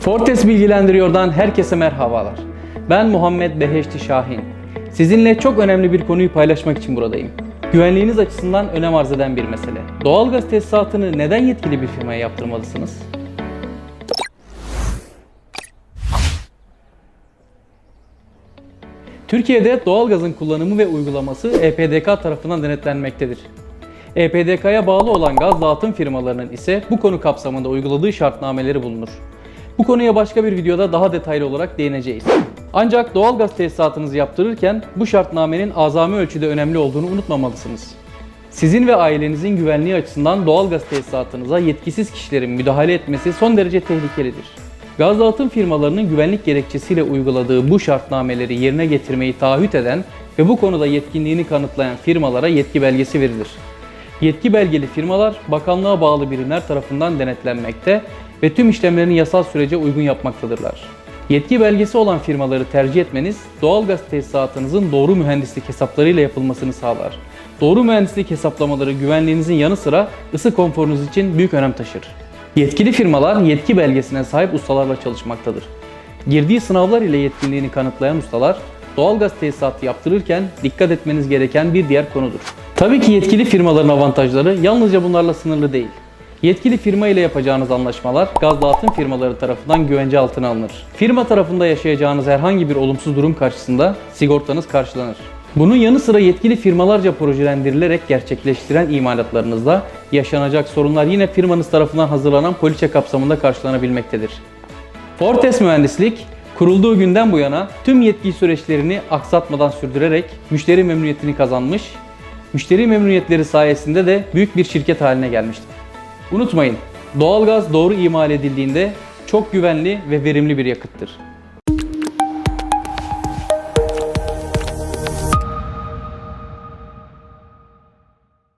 Fortes Bilgilendiriyor'dan herkese merhabalar. Ben Muhammed Beheşti Şahin. Sizinle çok önemli bir konuyu paylaşmak için buradayım. Güvenliğiniz açısından önem arz eden bir mesele. Doğalgaz tesisatını neden yetkili bir firmaya yaptırmalısınız? Türkiye'de doğalgazın kullanımı ve uygulaması EPDK tarafından denetlenmektedir. EPDK'ya bağlı olan gaz dağıtım firmalarının ise bu konu kapsamında uyguladığı şartnameleri bulunur. Bu konuya başka bir videoda daha detaylı olarak değineceğiz. Ancak doğalgaz tesisatınızı yaptırırken bu şartnamenin azami ölçüde önemli olduğunu unutmamalısınız. Sizin ve ailenizin güvenliği açısından doğalgaz tesisatınıza yetkisiz kişilerin müdahale etmesi son derece tehlikelidir. Gaz dağıtım firmalarının güvenlik gerekçesiyle uyguladığı bu şartnameleri yerine getirmeyi taahhüt eden ve bu konuda yetkinliğini kanıtlayan firmalara yetki belgesi verilir. Yetki belgeli firmalar bakanlığa bağlı birimler tarafından denetlenmekte ve tüm işlemlerini yasal sürece uygun yapmaktadırlar. Yetki belgesi olan firmaları tercih etmeniz doğalgaz tesisatınızın doğru mühendislik hesaplarıyla yapılmasını sağlar. Doğru mühendislik hesaplamaları güvenliğinizin yanı sıra ısı konforunuz için büyük önem taşır. Yetkili firmalar yetki belgesine sahip ustalarla çalışmaktadır. Girdiği sınavlar ile yetkinliğini kanıtlayan ustalar doğalgaz tesisatı yaptırırken dikkat etmeniz gereken bir diğer konudur. Tabii ki yetkili firmaların avantajları yalnızca bunlarla sınırlı değil. Yetkili firma ile yapacağınız anlaşmalar gaz dağıtım firmaları tarafından güvence altına alınır. Firma tarafında yaşayacağınız herhangi bir olumsuz durum karşısında sigortanız karşılanır. Bunun yanı sıra yetkili firmalarca projelendirilerek gerçekleştiren imalatlarınızda yaşanacak sorunlar yine firmanız tarafından hazırlanan poliçe kapsamında karşılanabilmektedir. Fortes Mühendislik kurulduğu günden bu yana tüm yetki süreçlerini aksatmadan sürdürerek müşteri memnuniyetini kazanmış, müşteri memnuniyetleri sayesinde de büyük bir şirket haline gelmiştir. Unutmayın, doğalgaz doğru imal edildiğinde çok güvenli ve verimli bir yakıttır.